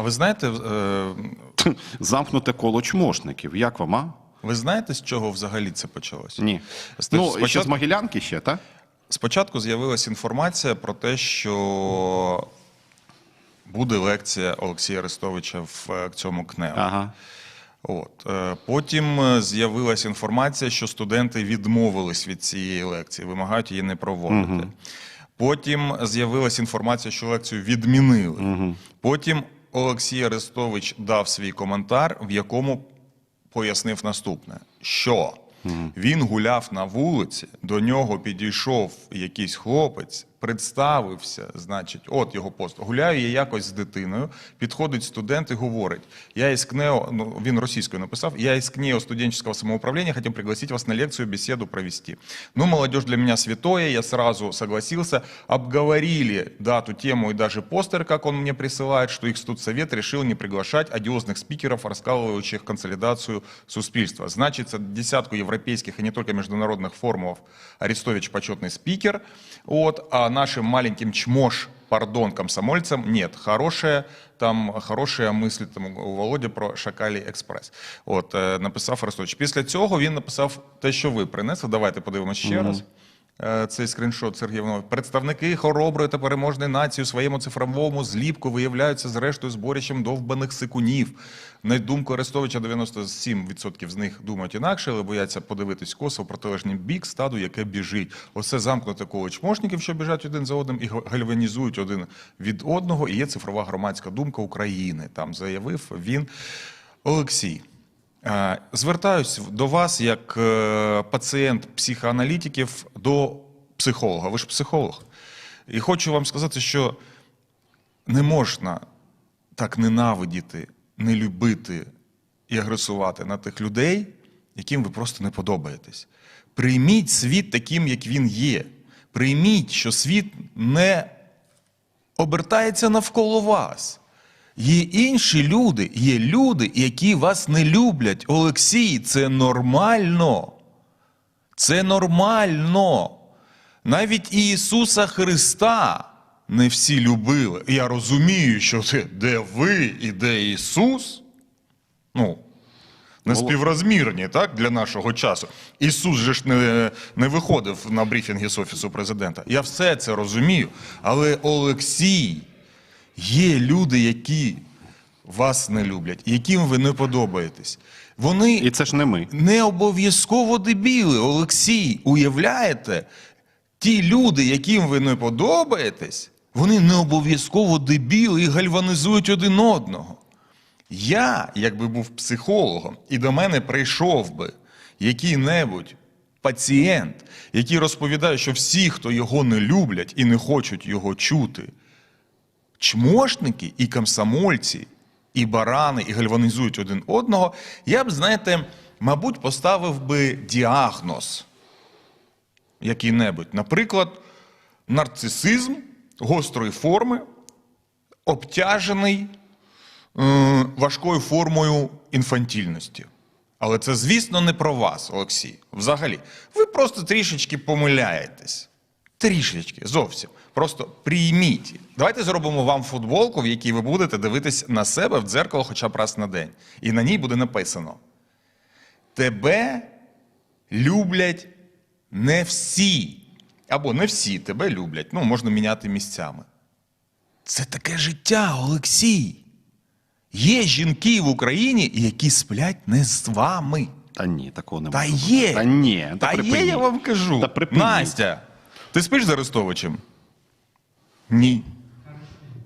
А ви знаєте, е, Замкнуте коло чмошників. Як вам, а? ви знаєте, з чого взагалі це почалося? Ні. Ст- Ну, ще з спочатку- Могилянки ще, так? Спочатку з'явилася інформація про те, що буде лекція Олексія Арестовича в е, цьому КНЕУ. Ага. От. е, Потім е, з'явилася інформація, що студенти відмовились від цієї лекції, вимагають її не проводити. Потім з'явилася інформація, що лекцію відмінили. Потім Олексій Арестович дав свій коментар, в якому пояснив наступне: що? Він гуляв на вулиці, до нього підійшов якийсь хлопець, представився, значить, от його пост. Гуляю я якось з дитиною, підходить студент і говорить: я із КНЕО, ну він російською написав, я із КНЕО студенческого самоуправления хотел пригласить вас на лекцию, беседу провести. Ну, молодежь для меня святое, я сразу согласился, обговорили дату, тему и даже постер, как он мне присылает, что их студсовет решил не приглашать одиозных спикеров, раскалывающих консолидацию суспільства. Значится, десятку европейских и не только международных форумов Арестович почетный спикер, вот, а нашим маленьким чмош пардон, комсомольцам, нет, хорошая, там хорошая мысль там, у Володі про Шакалі Експрес. От, е, написав Арестович. Після цього він написав те, що ви принесли. Давайте подивимося ще раз. Е, Цей скріншот Сергій Іванов. Представники хороброї та переможної нації у своєму цифровому зліпку виявляються зрештою зборищем довбаних сикунів. На думку Арестовича, 97% з них думають інакше, але бояться подивитись косо в протилежний бік стаду, яке біжить. Оце замкнуте коло чмошників, що біжать один за одним і гальванізують один від одного. І є цифрова громадська думка України. Там заявив він Олексій. Звертаюсь до вас як е, пацієнт психоаналітиків до психолога. Ви ж психолог. І хочу вам сказати, що не можна так ненавидіти, не любити і агресувати на тих людей, яким ви просто не подобаєтесь. Прийміть світ таким, як він є. Прийміть, що світ не обертається навколо вас. Є інші люди, є люди, які вас не люблять. Олексій, це нормально. Це нормально. Навіть Ісуса Христа не всі любили. Я розумію, що це де ви і де Ісус. Ну, не співрозмірні, так, для нашого часу. Ісус же ж не, не виходив на брифінги з Офісу президента. Я все це розумію. Але Олексій, є люди, які вас не люблять, яким ви не подобаєтесь. Вони І це ж не ми. не обов'язково дебіли, Олексій. Уявляєте? Ті люди, яким ви не подобаєтесь, вони не обов'язково дебіли і гальванизують один одного. Я, якби був психологом, і до мене прийшов би який-небудь пацієнт, який розповідає, що всі, хто його не люблять і не хочуть його чути, чмошники і комсомольці, і барани, і гальванізують один одного, я б, знаєте, мабуть, поставив би діагноз який-небудь. Наприклад, нарцисизм гострої форми, обтяжений е, важкою формою інфантільності. Але це, звісно, не про вас, Олексій. Взагалі, ви просто трішечки помиляєтесь. Трішечки, зовсім. Просто прийміть. Давайте зробимо вам футболку, в якій ви будете дивитись на себе в дзеркало хоча б раз на день. І на ній буде написано: Тебе люблять не всі. Або не всі тебе люблять. Ну, можна міняти місцями. Це таке життя, Олексій. Є жінки в Україні, які сплять не з вами. Та ні, такого не Та є. Та ні, та, Та є, я вам кажу. Та. Настя, ти спиш з Арестовичем? Ні.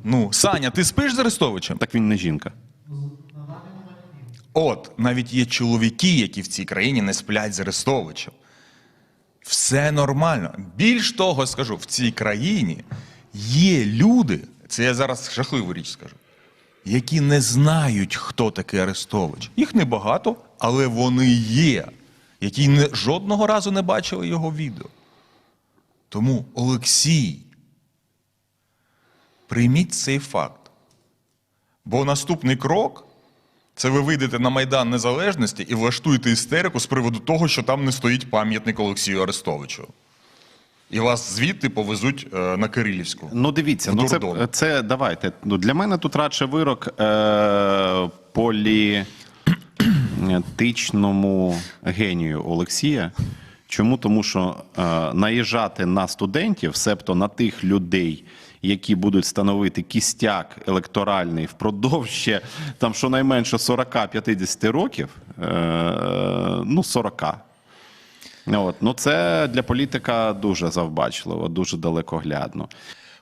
Ну, Саня, ти спиш з Арестовичем? Так він не жінка. От, навіть є чоловіки, які в цій країні не сплять з Арестовичем. Все нормально. Більш того, скажу, в цій країні є люди, це я зараз жахливу річ скажу, які не знають, хто такий Арестович. Їх небагато, але вони є, які не, жодного разу не бачили його відео. Тому, Олексій, прийміть цей факт. Бо наступний крок це ви вийдете на Майдан Незалежності і влаштуєте істерику з приводу того, що там не стоїть пам'ятник Олексію Арестовичу. І вас звідти повезуть е, на Кирилівську. Ну, дивіться, ну це, це давайте. Ну, для мене тут радше вирок е, політичному генію Олексія. Чому? Тому що е, наїжджати на студентів, себто на тих людей, які будуть становити кістяк електоральний впродовж ще там щонайменше 40-50 років, е, ну 40. От. Ну, це для політика дуже завбачливо, дуже далекоглядно.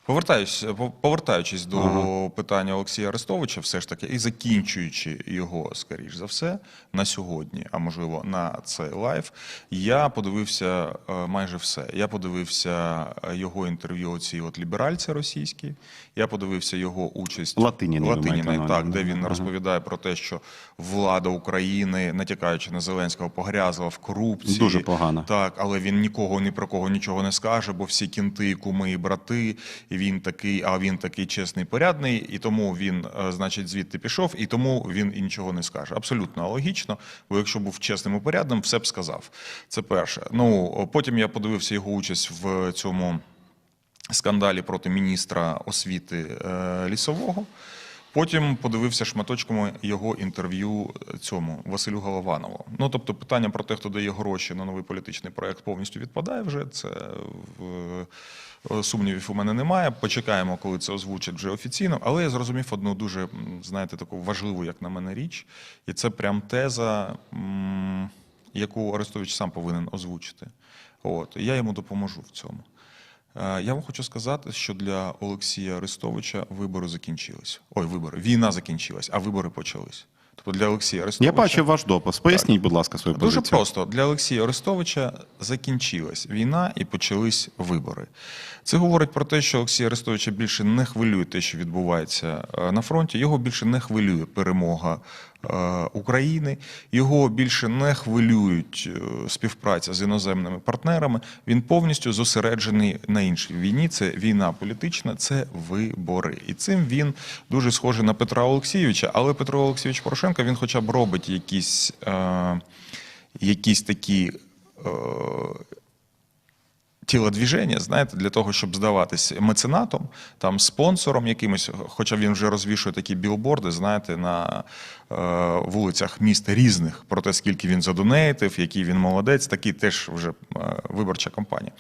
Повертаюсь, по- повертаючись до питання Олексія Арестовича, все ж таки, і закінчуючи його, скоріш за все, на сьогодні, а можливо на цей лайв, я подивився е, майже все. Я подивився е, його інтерв'ю оцій от ліберальці російській, я подивився його участь Латиніної, ви маєте так, де він ага. розповідає про те, що влада України, натякаючи на Зеленського, погрязла в корупції. Дуже погано. Так, але він нікого ні про кого нічого не скаже, бо всі кінти, куми і брати, він такий, а він такий чесний, порядний, і тому він, е, значить, звідти пішов, і тому він і нічого не скаже. Абсолютно логічно, бо якщо був чесним і порядним, все б сказав. Це перше. Ну потім я подивився його участь в цьому скандалі проти міністра освіти е, лісового. Потім подивився шматочками його інтерв'ю цьому Василю Голованову. Ну тобто, питання про те, хто дає гроші на новий політичний проект, повністю відпадає вже. Це е, сумнівів у мене немає. Почекаємо, коли це озвучать вже офіційно. Але я зрозумів одну дуже, знаєте, таку важливу, як на мене, річ, і це прям теза, яку Арестович сам повинен озвучити. От я йому допоможу в цьому. Е, Я вам хочу сказати, що для Олексія Арестовича вибори закінчились. Ой, вибори. Війна закінчилась, а вибори почались. Тобто для Олексія Арестовича... Я бачив ваш допис. Поясніть, будь ласка, свою Дуже просто для Олексія Арестовича закінчилась війна і почались вибори. Це говорить про те, що Олексія Арестовича більше не хвилює те, що відбувається е, на фронті. Його більше не хвилює перемога України. Його більше не хвилюють е, співпраця з іноземними партнерами. Він повністю зосереджений на іншій війні. Це війна політична, це вибори. І цим він дуже схожий на Петра Олексійовича. Але Петро Олексійович Порошенко він хоча б робить якісь, е, якісь такі. Е, тілодвіження, знаєте, для того, щоб здаватись меценатом, там спонсором якимось, хоча він вже розвішує такі білборди, знаєте, на е, вулицях міст різних про те, скільки він задонейтив, який він молодець, такий теж вже е, виборча кампанія.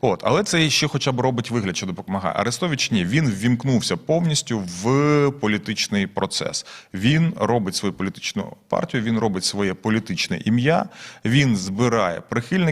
От, але це ще хоча б робить вигляд, що допомагає. Арестович ні, він ввімкнувся повністю в політичний процес. Він робить свою політичну партію, він робить своє політичне ім'я, він збирає прихильників.